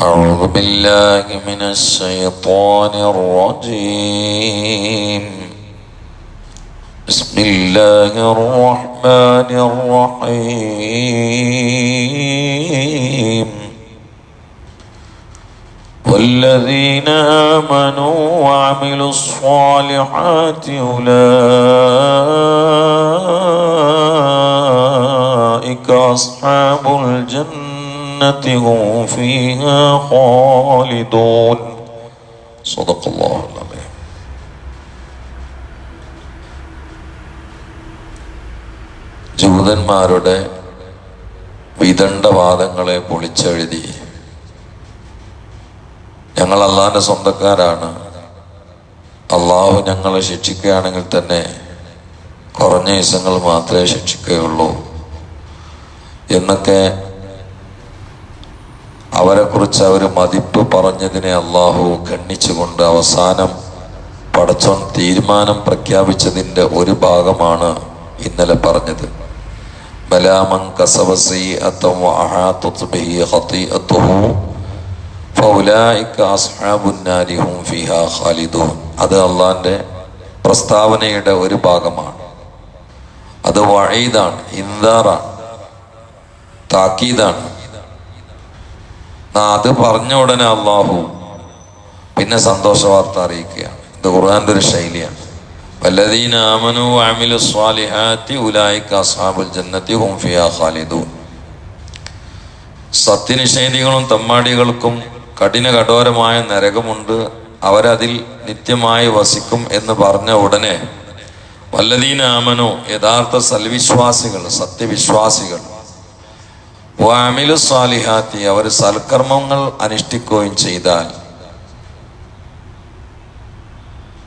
أعوذ بالله من الشيطان الرجيم. بسم الله الرحمن الرحيم. والذين آمنوا وعملوا الصالحات أولئك أصحاب الجنة. هم فيها خالدون صدق الله العظيم ജൂതന്മാരുടെ വിദണ്ഡവാദങ്ങളെ പൊളിച്ചെഴുതി ഞങ്ങൾ അള്ളാഹിന്റെ സ്വന്തക്കാരാണ് അള്ളാഹു ഞങ്ങളെ ശിക്ഷിക്കുകയാണെങ്കിൽ തന്നെ കുറഞ്ഞ ദിവസങ്ങൾ മാത്രമേ ശിക്ഷിക്കുകയുള്ളൂ എന്നൊക്കെ അവരെക്കുറിച്ച് അവർ മതിപ്പ് പറഞ്ഞതിനെ അള്ളാഹു ഖണ്ണിച്ചുകൊണ്ട് അവസാനം പടച്ചോൻ തീരുമാനം പ്രഖ്യാപിച്ചതിന്റെ ഒരു ഭാഗമാണ് ഇന്നലെ പറഞ്ഞത്. ബലാമൻ കസവസി അത് അള്ളാന്റെ പ്രസ്താവനയുടെ ഒരു ഭാഗമാണ്. അത് വഴീതാണ് ഇന്ദാറാണ് താക്കീതാണ് അത് പറഞ്ഞ ഉടനെ അള്ളാഹു പിന്നെ സന്തോഷ വാർത്ത അറിയിക്കുകയാണ്. ഇത് ഖുർആാന്റെ ഒരു ശൈലിയാണ്. വല്ലദീന സ്വാലിഹാത്തി സത്യനിഷേധികളും തമ്മാടികൾക്കും കഠിന കഠോരമായ നരകമുണ്ട്. അവരതിൽ നിത്യമായി വസിക്കും എന്ന് പറഞ്ഞ ഉടനെ വല്ലദീന യഥാർത്ഥ സൽവിശ്വാസികൾ സത്യവിശ്വാസികൾ വാമിലു സാലിഹാത്തി അവർ സൽക്കർമ്മങ്ങൾ അനുഷ്ഠിക്കുകയും ചെയ്താൽ.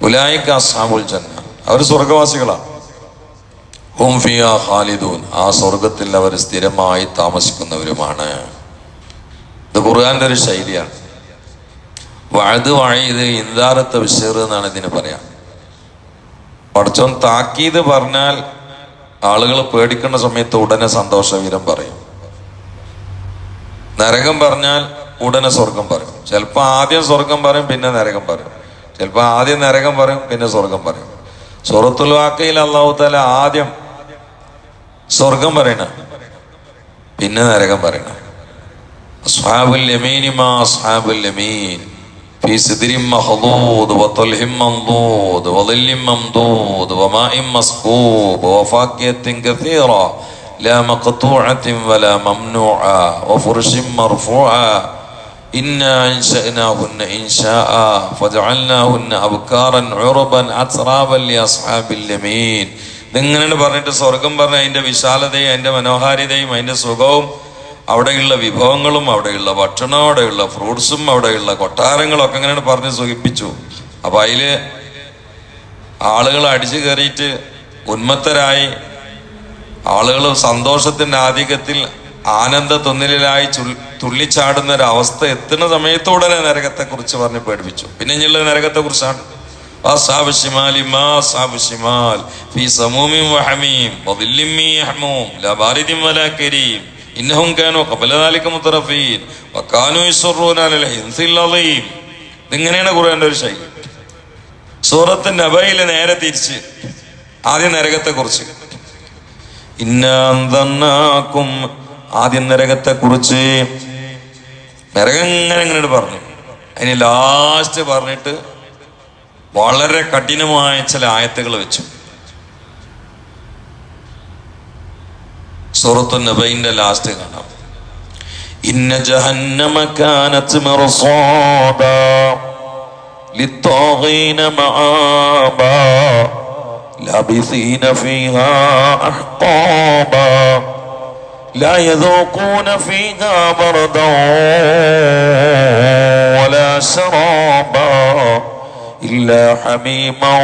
ഉലായിക്ക അസാബുൽ ജന്ന അവർ സ്വർഗവാസികളാണ്. ഖാലിദൂൻ ആ സ്വർഗത്തിൽ അവർ സ്ഥിരമായി താമസിക്കുന്നവരുമാണ്. ഇത് ഖുർആന്റെ ഒരു ശൈലിയാണ്. വഴുത് വഴയത് ഇന്ദാറത്തെ വിശേർ എന്നാണ് ഇതിന് പറയാം. പടച്ചോൻ താക്കീത് പറഞ്ഞാൽ ആളുകൾ പേടിക്കുന്ന സമയത്ത് ഉടനെ സന്തോഷവീരം പറയും. നരകം പറഞ്ഞാൽ ഉടനെ സ്വർഗം പറയും ചിലപ്പോൾ ആദ്യം സ്വർഗം പറയും പിന്നെ നരകം പറയും ചിലപ്പോൾ ആദ്യം നരകം പറയും പിന്നെ സ്വർഗം പറയും സുറത്തുൽ വാക്കയിൽ അള്ളാഹു താല ആദ്യം സ്വർഗം പറയണ പിന്നെ നരകം പറയണ അസ്ഹാബുൽ യമീനിമാ അസ്ഹാബുൽ യമീൻ في سدر مخضود وطلح منضود وظل ممدود وماء مسكوب وفاكهة كثيرة لا مقطوعة ولا ممنوعة وفرش مرفوعة إنا أنشأناهن إنشاء فجعلناهن أبكارا عربا أترابا لأصحاب اليمين ഇതിങ്ങനെ പറഞ്ഞിട്ട് സ്വർഗം പറഞ്ഞ അതിന്റെ വിശാലതയും അതിന്റെ മനോഹാരിതയും അതിന്റെ സുഖവും അവിടെയുള്ള വിഭവങ്ങളും അവിടെയുള്ള ഭക്ഷണം അവിടെയുള്ള ഫ്രൂട്ട്സും അവിടെയുള്ള കൊട്ടാരങ്ങളും ഒക്കെ ഇങ്ങനെ പറഞ്ഞ് സുഖിപ്പിച്ചു അപ്പൊ അതില് ആളുകൾ അടിച്ചു കയറിയിട്ട് ഉന്മത്തരായി ആളുകൾ സന്തോഷത്തിന്റെ ആധിക്യത്തിൽ ആനന്ദ തുന്നലിലായി തുള്ളിച്ചാടുന്ന ഒരു അവസ്ഥ എത്തുന്ന സമയത്തോടെ നരകത്തെ കുറിച്ച് പറഞ്ഞ് പേടിപ്പിച്ചു. പിന്നെ ഞങ്ങളുടെ നരകത്തെ കുറിച്ചാണ് ഇങ്ങനെയാണ് ഖുർആന്റെ ഒരു ശൈലി. സൂറത്ത് നബയിൽ നേരെ തിരിച്ച് ആദ്യം നരകത്തെ കുറിച്ച് ഇന്നാന്തന്നാക്കും ആദ്യം നരകത്തെ കുറിച്ച് നരകങ്ങനെ ഇങ്ങനെ പറഞ്ഞു. അതിന് ലാസ്റ്റ് പറഞ്ഞിട്ട് വളരെ കഠിനമായ ചില ആയത്തുകൾ വെച്ചു. സൂറത്തു നബൈന്റെ ലാസ്റ്റ് കാണാം. ഇന്ന ജഹന്നമക്കാനത്ത് മിർസാദാ ലിത്താഗീന മആബാ لابثين فيها أحقابا لا يذوقون فيها بردا ولا شرابا إلا حميما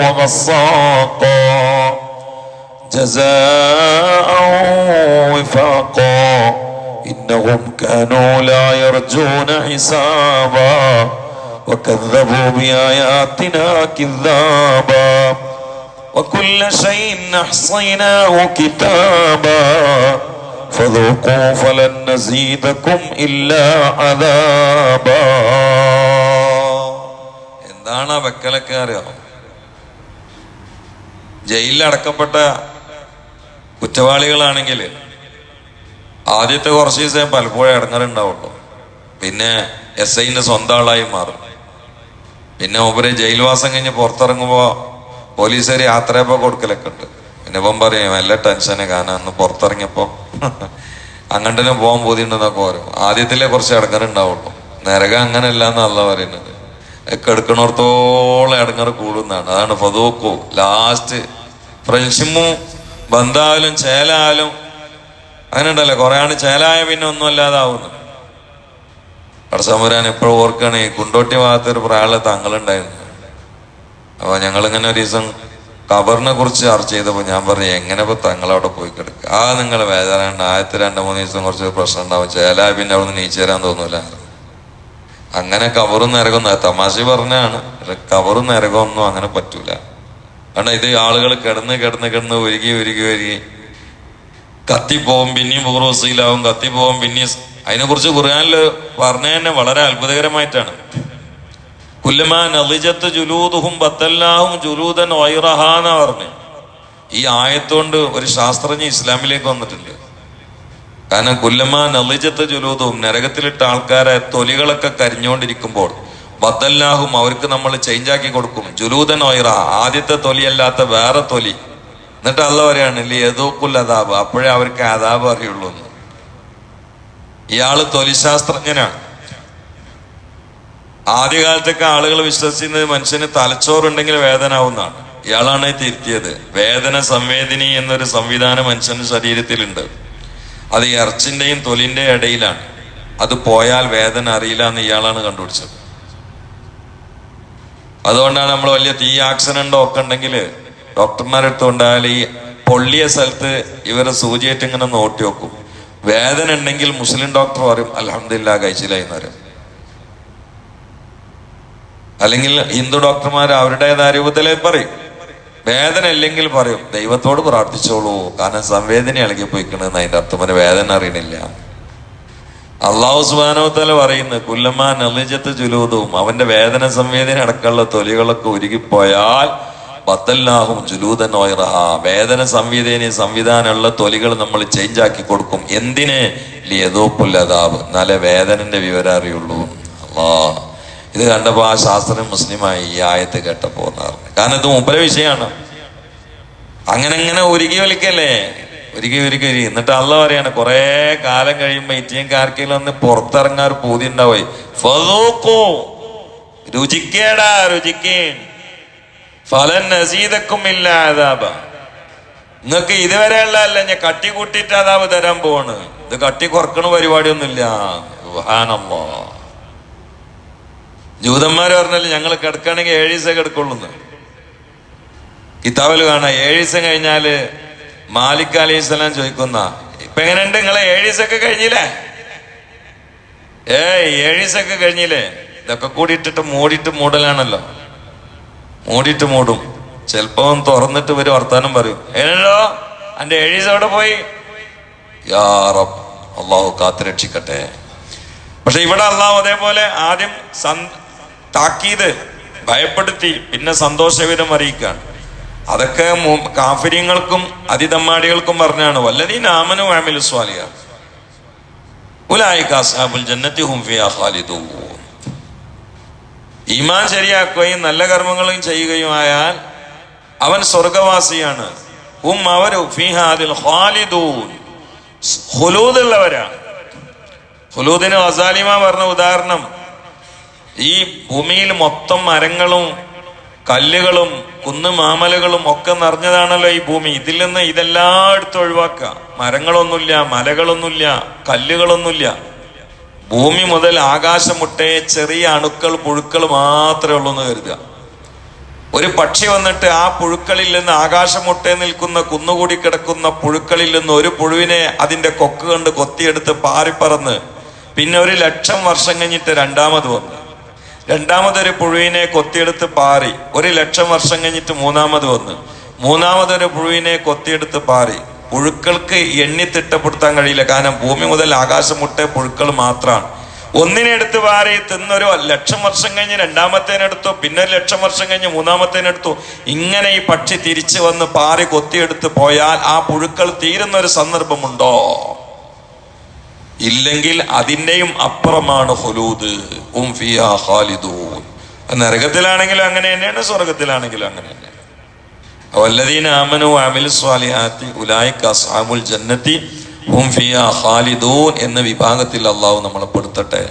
وغساقا جزاء وفاقا. إنهم كانوا لا يرجون حسابا. وكذبوا بآياتنا كذابا وكل شيء أحصيناه كتابا فذوقوا فلن نزيدكم إلا عذابا എന്താണ് ആ വെക്കലൊക്കെ അറിയാം ജയിലിൽ അടക്കപ്പെട്ട കുറ്റവാളികളാണെങ്കിൽ ആദ്യത്തെ കുറച്ച് ദിവസം പലപ്പോഴും ഇടങ്ങറുണ്ടാവുള്ളൂ പിന്നെ എസ് ഐന്റെ സ്വന്തം ആളായി മാറും പിന്നെ ഒവരെ ജയിൽവാസം കഴിഞ്ഞ് പുറത്തിറങ്ങുമ്പോൾ പോലീസുകാർ യാത്രയപ്പോ കൊടുക്കലൊക്കെ ഉണ്ട്. പിന്നെ ഇപ്പം പറയും നല്ല ടെൻഷനെ കാരണം അന്ന് പുറത്തിറങ്ങിയപ്പോ അങ്ങോട്ടന്നെ പോകാൻ പോതിണ്ടെന്നൊക്കെ പറയും. ആദ്യത്തിലെ കുറച്ച് ഇടങ്ങറുണ്ടാവുള്ളൂ. നരകം അങ്ങനെയല്ല എന്നല്ല പറയുന്നത്. ഒക്കെ എടുക്കണോടത്തോളം ഇടങ്ങറ് കൂടുന്നതാണ്. അതാണ് ഫതോക്കു ലാസ്റ്റ് ഫ്രണ്ട്ഷിപ്പും ബന്ധായാലും ചേലായാലും അങ്ങനെ ഉണ്ടല്ലോ കുറെ ചേലായ പിന്നെ ഒന്നും അല്ലാതാവുന്നു. കടസമുരാൻ എപ്പോഴും ഓർക്കണേ കുണ്ടോട്ടി ഭാഗത്ത് ഒരു പ്രായമുള്ള തങ്ങളുണ്ടായിരുന്നു അപ്പൊ ഞങ്ങളിങ്ങനെ ഒരു ദിവസം കബറിനെ കുറിച്ച് ചർച്ച ചെയ്തപ്പോൾ ഞാൻ പറഞ്ഞു എങ്ങനെ ഇപ്പൊ തങ്ങളവിടെ പോയി കിടക്കുക? ആ നിങ്ങൾ വേദന ആദ്യത്തെ രണ്ട് മൂന്ന് ദിവസം കുറച്ച് പ്രശ്നം ഉണ്ടാവും. ചേല പിന്നെ അവിടെ നിന്ന് നീച്ചു തരാൻ തോന്നൂല. അങ്ങനെ കവറും നരകം തമാശ പറഞ്ഞാണ് കവറും നിരകൊന്നും അങ്ങനെ പറ്റൂല. കാരണം ഇത് ആളുകൾ കിടന്ന് കിടന്ന് കിടന്ന് ഒരുകി ഒരുകി ഒരുകി കത്തിപ്പോവും പിന്നെയും കത്തി പോകും പിന്നെയും അതിനെ ഖുർആാനിൽ പറഞ്ഞ തന്നെ വളരെ അത്ഭുതകരമായിട്ടാണ്. കുല്ലമാ നളിജത്ത് ജുലൂദുഹും ബത്തല്ലാഹും ജുലൂദൻ വൈറഹാന്ന പറഞ്ഞു. ഈ ആയത്തോണ്ട് ഒരു ശാസ്ത്രജ്ഞ ഇസ്ലാമിലേക്ക് വന്നിട്ടുണ്ട്. കാരണം കുല്ലമാ നളിജത്ത് ജുലൂദും നരകത്തിലിട്ട ആൾക്കാരെ തൊലികളൊക്കെ കരിഞ്ഞുകൊണ്ടിരിക്കുമ്പോൾ ബത്തല്ലാഹും അവർക്ക് നമ്മൾ ചേഞ്ച് ആക്കി കൊടുക്കും. ജുലൂദൻ വൈറ ആദ്യത്തെ തൊലിയല്ലാത്ത വേറെ തൊലി. എന്നിട്ട് അല്ല പറയാണ് യദൂക്കുൽ അതാബ് അപ്പോഴേ അവർക്ക് അതാബ് അറിയുള്ളൂ എന്ന്. ഇയാൾ തൊലിശാസ്ത്രജ്ഞനാണ്. ആദ്യകാലത്തൊക്കെ ആളുകൾ വിശ്വസിക്കുന്നത് മനുഷ്യന് തലച്ചോറുണ്ടെങ്കിൽ വേദന ആവുന്നതാണ് ഇയാളാണ് തിരുത്തിയത്. വേദന സംവേദിനി എന്നൊരു സംവിധാനം മനുഷ്യന് ശരീരത്തിലുണ്ട്. അത് ഇറച്ചിന്റെയും തൊലിന്റെ ഇടയിലാണ്. അത് പോയാൽ വേദന അറിയില്ല എന്ന് ഇയാളാണ് കണ്ടുപിടിച്ചത്. അതുകൊണ്ടാണ് നമ്മൾ വലിയ തീ ആക്സിഡന്റോ ഒക്കെ ഉണ്ടെങ്കിൽ ഡോക്ടർമാരെടുത്ത് കൊണ്ടായാൽ ഈ പൊള്ളിയ സ്ഥലത്ത് ഇവരെ സൂചിയായിട്ട് ഇങ്ങനെ നോട്ടി വെക്കും വേദന ഉണ്ടെങ്കിൽ മുസ്ലിം ഡോക്ടർ പറയും അലഹമില്ല കഴിച്ചില്ല എന്ന് പറയും. അല്ലെങ്കിൽ ഹിന്ദു ഡോക്ടർമാർ അവരുടേതായ രൂപത്തിലേ പറയും. വേദന ഇല്ലെങ്കിൽ പറയും ദൈവത്തോട് പ്രാർത്ഥിച്ചോളൂ കാരണം സംവേദന ഇളകി പോയിക്കണെന്ന് അതിന്റെ അർത്ഥം ഒരു വേദന അറിയണില്ല. അള്ളാഹു സുബാനോത്തല പറയുന്നു കുല്ലമ്മ നെളിജത്ത് ജുലൂദും അവന്റെ വേദന സംവേദന അടക്കമുള്ള തൊലികളൊക്കെ ഉരുകിപ്പോയാൽ ബത്തല്ലാഹും ജുലൂദൻ ഓയറഹ വേദന സംവിധേന സംവിധാനമുള്ള തൊലികൾ നമ്മൾ ചേഞ്ച് ആക്കി കൊടുക്കും. എന്തിന്? ലിയതോപ്പുല്ലതാബ് എന്നാലേ വേദനന്റെ വിവരം അറിയുള്ളൂ. അള്ളാ ഇത് കണ്ടപ്പോ ആ ശാസ്ത്രം മുസ്ലിമായി ഈ ആയത്ത് കേട്ടപ്പോ എന്നാണ് കാരണം ഇത് മുമ്പര വിഷയമാണ്. അങ്ങനെ അങ്ങനെ ഒരുക്കി വലിക്കല്ലേ? ഒരുക്കി ഒരുക്കി ഒരുക്കി എന്നിട്ട് അല്ല പറയാണ് കുറെ കാലം കഴിയുമ്പോ ഇറ്റിയും കാർക്കയിൽ ഒന്ന് പുറത്തിറങ്ങാൻ പൂതി ഉണ്ടാവേ ഫതൂക്കൂ രുചിക്കേടാ രുചിക്കേ ഫലൻ ഇതുവരെ ഇല്ല നിങ്ങൾക്ക് അല്ല ഞാൻ കട്ടി കൂട്ടിയിട്ട് അതാവ് തരാൻ പോവാണ്. ഇത് കട്ടി കുറക്കണ പരിപാടിയൊന്നുമില്ല. സുബ്ഹാനല്ലാ. ജൂതന്മാര് പറഞ്ഞാൽ ഞങ്ങൾ കിടക്കുകയാണെങ്കിൽ ഏഴ് ദിവസം കിടക്കുള്ളൂ കിതാബിൽ കാണാ ഏഴ് ദിവസം കഴിഞ്ഞാൽ മാലിക് അലി ഇസ്ലാം ചോദിക്കുന്ന ഇപ്പൊ എങ്ങനെയുണ്ട് നിങ്ങളെ ഏഴ് ദിവസമൊക്കെ കഴിഞ്ഞില്ലേ? ഏയ് ഏഴ് ദിവസമൊക്കെ കഴിഞ്ഞില്ലേ? ഇതൊക്കെ കൂടി ഇട്ടിട്ട് മൂടിയിട്ട് മൂടലാണല്ലോ. മൂടിയിട്ട് മൂടും. ചിലപ്പോ തുറന്നിട്ട് വരും വർത്താനം പറയും. ഏഴോ എന്റെ ഏഴ് അവിടെ പോയി? യാ റബ്ബ് അള്ളാഹു കാത്തുരക്ഷിക്കട്ടെ പക്ഷെ ഇവിടെ അള്ളാഹു അതേപോലെ ആദ്യം താക്കീത് ഭയപ്പെടുത്തി പിന്നെ സന്തോഷവിധം അറിയിക്കാണ്. അതൊക്കെ കാഫര്യങ്ങൾക്കും അതിതമ്മാടികൾക്കും പറഞ്ഞാണ്. വല്ലതീ നാമനു ആമിലു സ്വാലിയ ഉലായിക അസ്ഹാബുൽ ജന്നത്തി ഹുംഫിയാ ഖാലിദൂ. ഈമാൻ ശരിയാക്കുകയും നല്ല കർമ്മങ്ങളും ചെയ്യുകയുമായാൽ അവൻ സ്വർഗവാസിയാണ്. ഉം അവർ ഫിഹാദിൽ ഖാലിദൂൻ. ഹുലൂദുള്ളവരാണ്. ഹുലൂദിന് വസാലിമ പറഞ്ഞ ഉദാഹരണം ഈ ഭൂമിയിൽ മൊത്തം മരങ്ങളും കല്ലുകളും കുന്നു മാമലകളും ഒക്കെ നിറഞ്ഞതാണല്ലോ ഈ ഭൂമി. ഇതിൽ നിന്ന് ഇതെല്ലായിടത്തും ഒഴിവാക്കുക. മരങ്ങളൊന്നുമില്ല മലകളൊന്നുമില്ല കല്ലുകളൊന്നുമില്ല. ഭൂമി മുതൽ ആകാശം മുട്ടേ ചെറിയ അണുക്കൾ പുഴുക്കൾ മാത്രമേ ഉള്ളൂ എന്ന് കരുതുക. ഒരു പക്ഷി വന്നിട്ട് ആ പുഴുക്കളിൽ നിന്ന് ആകാശം മുട്ടേ നിൽക്കുന്ന കുന്നുകൂടി കിടക്കുന്ന പുഴുക്കളിൽ നിന്ന് ഒരു പുഴുവിനെ അതിന്റെ കൊക്ക് കണ്ട് കൊത്തിയെടുത്ത് പാറിപ്പറന്ന് പിന്നെ ഒരു ലക്ഷം വർഷം കഴിഞ്ഞിട്ട് രണ്ടാമത് വന്ന്. രണ്ടാമതൊരു പുഴുവിനെ കൊത്തിയെടുത്ത് പാറി. ഒരു ലക്ഷം വർഷം കഴിഞ്ഞിട്ട് മൂന്നാമത് വന്ന്. മൂന്നാമതൊരു പുഴുവിനെ കൊത്തിയെടുത്ത് പാറി. പുഴുക്കൾക്ക് എണ്ണി തിട്ടപ്പെടുത്താൻ കഴിയില്ല. കാരണം ഭൂമി മുതൽ ആകാശം മുട്ടെ പുഴുക്കൾ മാത്രമാണ്. ഒന്നിനെടുത്ത് വാരി തിന്നൊരു ലക്ഷം വർഷം കഴിഞ്ഞ് രണ്ടാമത്തേനെടുത്തു പിന്നെ ഒരു ലക്ഷം വർഷം കഴിഞ്ഞ് മൂന്നാമത്തേനെടുത്തു ഇങ്ങനെ ഈ പക്ഷി തിരിച്ചു വന്ന് പാറി കൊത്തിയെടുത്ത് പോയാൽ ആ പുഴുക്കൾ തീരുന്ന ഒരു സന്ദർഭമുണ്ടോ? ഇല്ലെങ്കിൽ അതിന്റെയും അപ്പുറമാണ് ഹുലൂദ്. ഉം ഫിയാ ഖാലിദൂൻ. നരകത്തിലാണെങ്കിലും അങ്ങനെ തന്നെയാണ് സ്വർഗത്തിലാണെങ്കിലും അങ്ങനെ എന്ന വിഭാഗത്തിൽ അള്ളാഹു നമ്മളെ പെടുത്തട്ടെ.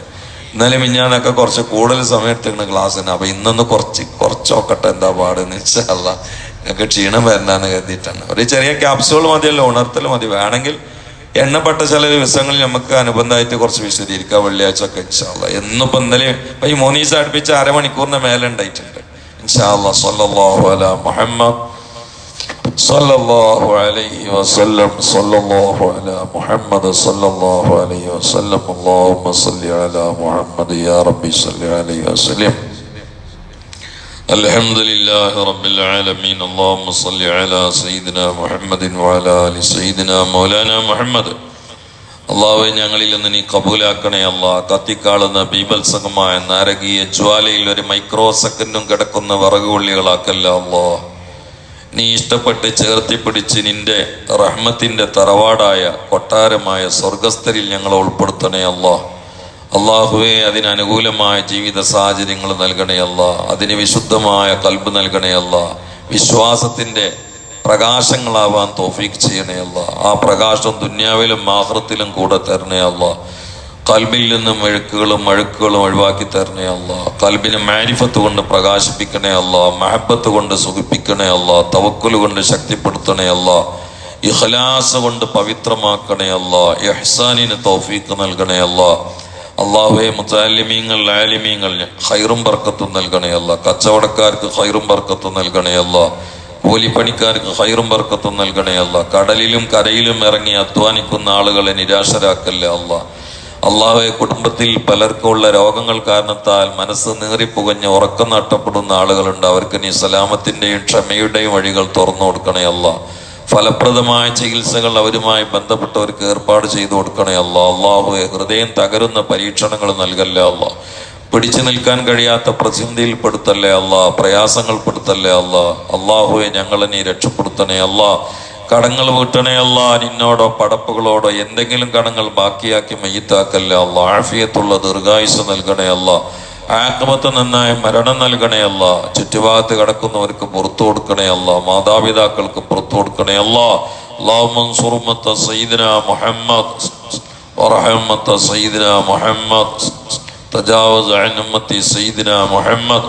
ഇന്നലെ മിഞ്ഞാനൊക്കെ കുറച്ച് കൂടുതൽ സമയത്തിരുന്ന ക്ലാസ്സിന് അപ്പൊ ഇന്നൊന്ന് കുറച്ച് കുറച്ച് നോക്കട്ടെ എന്താ പാടെന്ന് വെച്ചാൽ നിങ്ങൾക്ക് ക്ഷീണം വരണ്ടാന്ന് കരുതിയിട്ടാണ്. ഒരു ചെറിയ ക്യാപ്സൂൾ മതിയല്ലോ ഉണർത്തൽ മതി. വേണമെങ്കിൽ എണ്ണപ്പെട്ട ചില ദിവസങ്ങളിൽ നമുക്ക് അനുബന്ധമായിട്ട് കുറച്ച് വിശദീകരിക്കാം വെള്ളിയാഴ്ച ഒക്കെ ഇൻഷാല്ല എന്നിപ്പോ ഇന്നലെ ഈ മൂന്ന് ദിവസം അടുപ്പിച്ച് അരമണിക്കൂറിന് മേലെ ഉണ്ടായിട്ടുണ്ട്. ഇൻഷാല്ല മുഹമ്മദ് صلى الله عليه وسلم صلى الله على محمد صلى الله عليه وسلم اللهم صل على محمد يا ربي صل عليه وسلم الحمد لله رب العالمين اللهم صل على سيدنا محمد وعلى آل سيدنا مولانا محمد അള്ളാഹുവെ ഞങ്ങളിൽ നിന്ന് നീ കബൂലാക്കണേ അല്ലാ കത്തിക്കാളുന്ന ബീഭത്സകമായ നാരകീയ ജ്വാലയിൽ ഒരു മൈക്രോ സെക്കൻഡും കിടക്കുന്ന വിറകുകൊള്ളികളാക്കല്ല അല്ലാ നീ ഇഷ്ടപ്പെട്ട് ചേർത്തി പിടിച്ച് നിന്റെ റഹ്മത്തിന്റെ തറവാടായ കൊട്ടാരമായ സ്വർഗസ്ഥരിൽ ഞങ്ങളെ ഉൾപ്പെടുത്തണേ അല്ലോ. അള്ളാഹുവെ അതിനനുകൂലമായ ജീവിത സാഹചര്യങ്ങൾ നൽകണേ അതിന് വിശുദ്ധമായ കൽബ് നൽകണേ അല്ല. വിശ്വാസത്തിന്റെ പ്രകാശങ്ങളാവാൻ തോഫീക്ക് ചെയ്യണേ അല്ല. ആ പ്രകാശം ദുന്യാവിലും മാഹൃത്തിലും കൂടെ തരണേ കൽബിൽ നിന്നും മെഴുക്കുകളും മഴുക്കുകളും ഒഴിവാക്കി തരണേ അല്ല. കൽബിനെ മാരിഫത്ത് കൊണ്ട് പ്രകാശിപ്പിക്കണേ അല്ല. മഹബത്ത് കൊണ്ട് സുഖിപ്പിക്കണേ അല്ല. തവക്കുൽ കൊണ്ട് ശക്തിപ്പെടുത്തണേ അല്ല. ഇഹ്ലാസ് കൊണ്ട് പവിത്രമാക്കണേ അല്ല. ഇഹ്സാനിന് തൗഫീക്ക് നൽകണേ അല്ല. അള്ളാഹുവെ മുത്താലിമീങ്ങൾ ലാലിമീങ്ങൾ ഹൈറും ബർക്കത്തും നൽകണേ അല്ല. കച്ചവടക്കാർക്ക് ഹൈറും ബർക്കത്തും നൽകണേ അല്ല. കൂലിപ്പണിക്കാർക്ക് ഹൈറും ബർക്കത്തും നൽകണേ അല്ല. കടലിലും കരയിലും ഇറങ്ങി അധ്വാനിക്കുന്ന ആളുകളെ നിരാശരാക്കല്ലേ അല്ല. അള്ളാഹുവെ കുടുംബത്തിൽ പലർക്കുമുള്ള രോഗങ്ങൾ കാരണത്താൽ മനസ്സ് നീറിപ്പുകഞ്ഞ് ഉറക്കം നഷ്ടപ്പെടുന്ന ആളുകളുണ്ട്. അവർക്ക് നീ സലാമത്തിന്റെയും ക്ഷമയുടെയും വഴികൾ തുറന്നു കൊടുക്കണേ അല്ല ഫലപ്രദമായ ചികിത്സകൾ അവരുമായി ബന്ധപ്പെട്ടവർക്ക് ഏർപ്പാട് ചെയ്തു കൊടുക്കണേ അല്ല അള്ളാഹുവെ ഹൃദയം തകരുന്ന പരീക്ഷണങ്ങൾ നൽകല്ലേ അല്ല പിടിച്ചു നിൽക്കാൻ കഴിയാത്ത പ്രതിസന്ധിയിൽ പെടുത്തല്ലേ അല്ല പ്രയാസങ്ങൾ പെടുത്തല്ലേ അല്ല അള്ളാഹുവെ ഞങ്ങളെ നീ രക്ഷപ്പെടുത്തണേ അല്ല കടങ്ങൾ വീട്ടണേ അല്ല നിന്നോടോ പടപ്പുകളോടോ എന്തെങ്കിലും കടങ്ങൾ ബാക്കിയാക്കി മയ്യത്താക്കല്ലേ അല്ല ആഫിയത്തുള്ള ദീർഘായുസ് നൽകണേ അല്ല ആക്രമത്ത് നന്നായ മരണം നൽകണേ അല്ല ചുറ്റുഭാഗത്ത് കിടക്കുന്നവർക്ക് പുറത്തു കൊടുക്കണേ അല്ല മാതാപിതാക്കൾക്ക് പുറത്തു കൊടുക്കണേ അല്ല അള്ളാഹുമത്ത് സയ്യിദന മുഹമ്മദ് ورحمة سيدنا محمد تجاوز عن أمتي سيدنا محمد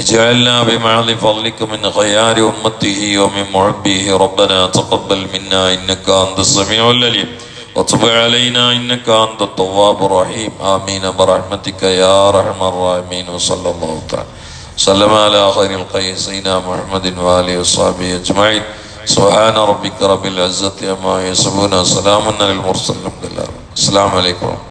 اجعلنا بمعظ فضلك من خيار أمته ومن محبه ربنا تقبل منا إنك أنت السميع العليم. وتب علينا إنك أنت التواب الرحيم. آمين برحمتك يا أرحم الراحمين. وصلى الله تعالى سلم على خير الخير سيدنا محمد وآله وصحبه أجمعين. سبحان ربك رب العزة عما يصفون. سلام على المرسلين. السلام عليكم.